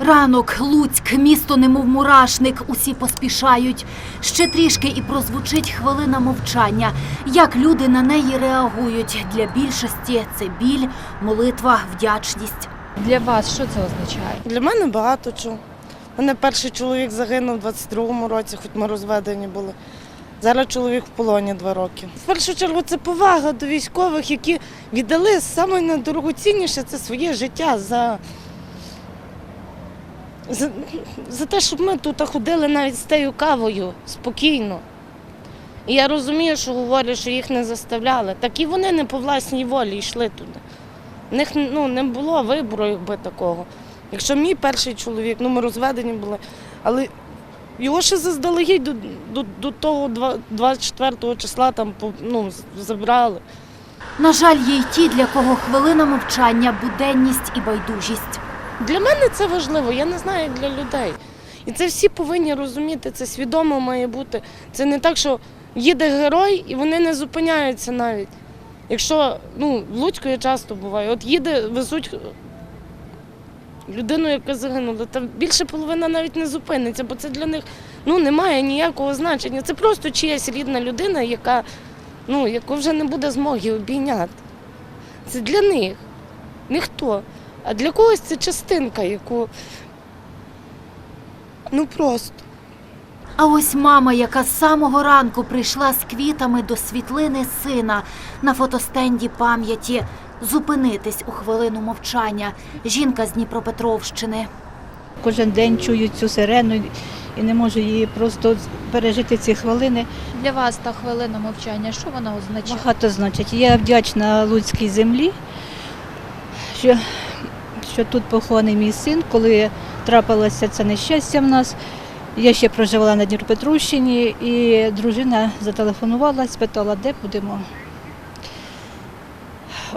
Ранок, Луцьк, місто немов мурашник, усі поспішають. Ще трішки і прозвучить хвилина мовчання. Як люди на неї реагують? Для більшості це біль, молитва, вдячність. Для вас що це означає? Для мене багато чого. У мене перший чоловік загинув у 22-му році, хоч ми розведені були. Зараз чоловік в полоні два роки. В першу чергу це повага до військових, які віддали саме найдорогоцінніше це своє життя за, за, за те, щоб ми тут ходили навіть з тією кавою спокійно. І я розумію, що говорять, що їх не заставляли. Так і вони не по власній волі йшли туди. В них ну, не було вибору якби такого. Якщо мій перший чоловік, ну ми розведені були, але його ще заздалегідь до, до, до того два- 24 числа там ну, забрали. На жаль, є й ті, для кого хвилина мовчання буденність і байдужість. Для мене це важливо, я не знаю, як для людей. І це всі повинні розуміти, це свідомо має бути. Це не так, що їде герой і вони не зупиняються навіть. Якщо ну, в Луцьку я часто буваю, от їде, везуть людину, яка загинула, та більше половина навіть не зупиниться, бо це для них ну, немає ніякого значення. Це просто чиясь рідна людина, яка, ну, яку вже не буде змоги обійняти. Це для них. Ніхто. А для когось це частинка, яку ну просто. А ось мама, яка з самого ранку прийшла з квітами до світлини сина на фотостенді пам'яті. Зупинитись у хвилину мовчання. Жінка з Дніпропетровщини. Кожен день чую цю сирену і не можу її просто пережити ці хвилини. Для вас та хвилина мовчання, що вона означає? Багато значить. Я вдячна Луцькій землі, що, що тут похований мій син, коли трапилося це нещастя в нас. Я ще проживала на Дніпропетровщині, і дружина зателефонувала, спитала, де будемо.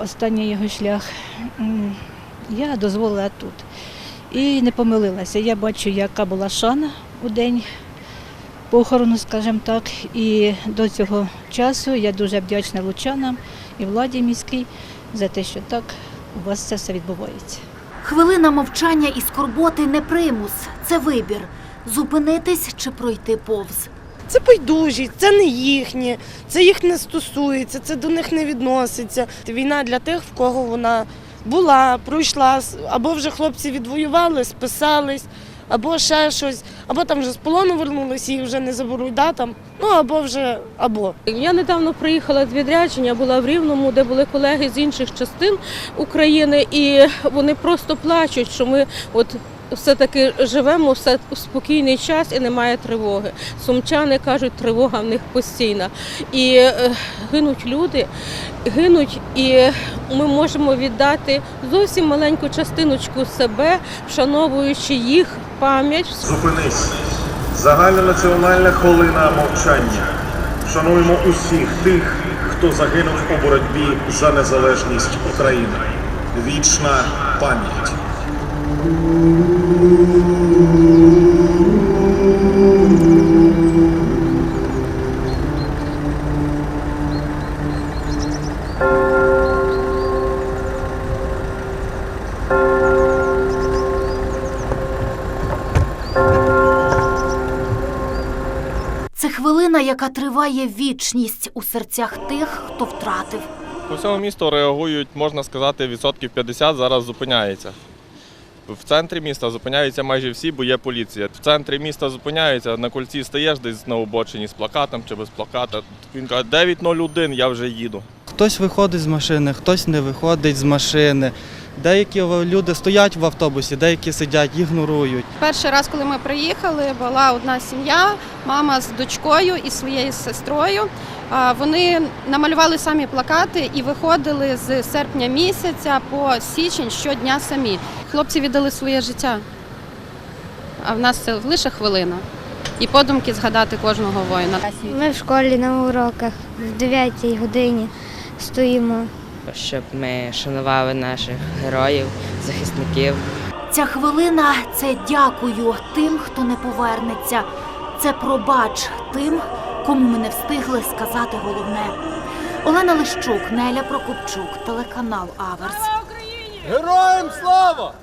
Останній його шлях. Я дозволила тут. І не помилилася. Я бачу, яка була шана у день похорону, скажімо так. І до цього часу я дуже вдячна лучанам і владі міській за те, що так у вас це все відбувається. Хвилина мовчання і скорботи не примус, це вибір зупинитись чи пройти повз. Це байдужі, це не їхнє, це їх не стосується, це до них не відноситься. Війна для тих, в кого вона була, пройшла, або вже хлопці відвоювали, списались, або ще щось, або там вже з полону вернулися, їх вже не заберуть, да, там, ну або вже або. Я недавно приїхала з відрядження, була в Рівному, де були колеги з інших частин України, і вони просто плачуть, що ми от. Все-таки живемо все в спокійний час і немає тривоги. Сумчани кажуть, тривога в них постійна. І е, гинуть люди, гинуть, і ми можемо віддати зовсім маленьку частиночку себе, вшановуючи їх пам'ять, Зупинись. Загальнонаціональна хвилина мовчання. Шануємо усіх тих, хто загинув у боротьбі за незалежність України. Вічна пам'ять. Це хвилина, яка триває вічність у серцях тих, хто втратив. По всьому місту реагують, можна сказати, відсотків 50 зараз зупиняється. В центрі міста зупиняються майже всі, бо є поліція. В центрі міста зупиняються, на кольці стаєш десь на обочині з плакатом чи без плаката. Він каже, 9.01, я вже їду. Хтось виходить з машини, хтось не виходить з машини. Деякі люди стоять в автобусі, деякі сидять, ігнорують. Перший раз, коли ми приїхали, була одна сім'я, мама з дочкою і своєю сестрою. Вони намалювали самі плакати і виходили з серпня місяця по січень щодня самі. Хлопці віддали своє життя, а в нас це лише хвилина. І подумки згадати кожного воїна. Ми в школі на уроках в 9 годині стоїмо. Щоб ми шанували наших героїв, захисників. Ця хвилина це дякую тим, хто не повернеться. Це пробач тим, кому ми не встигли сказати головне. Олена Лищук, Неля Прокопчук, телеканал Аверс. Героям слава!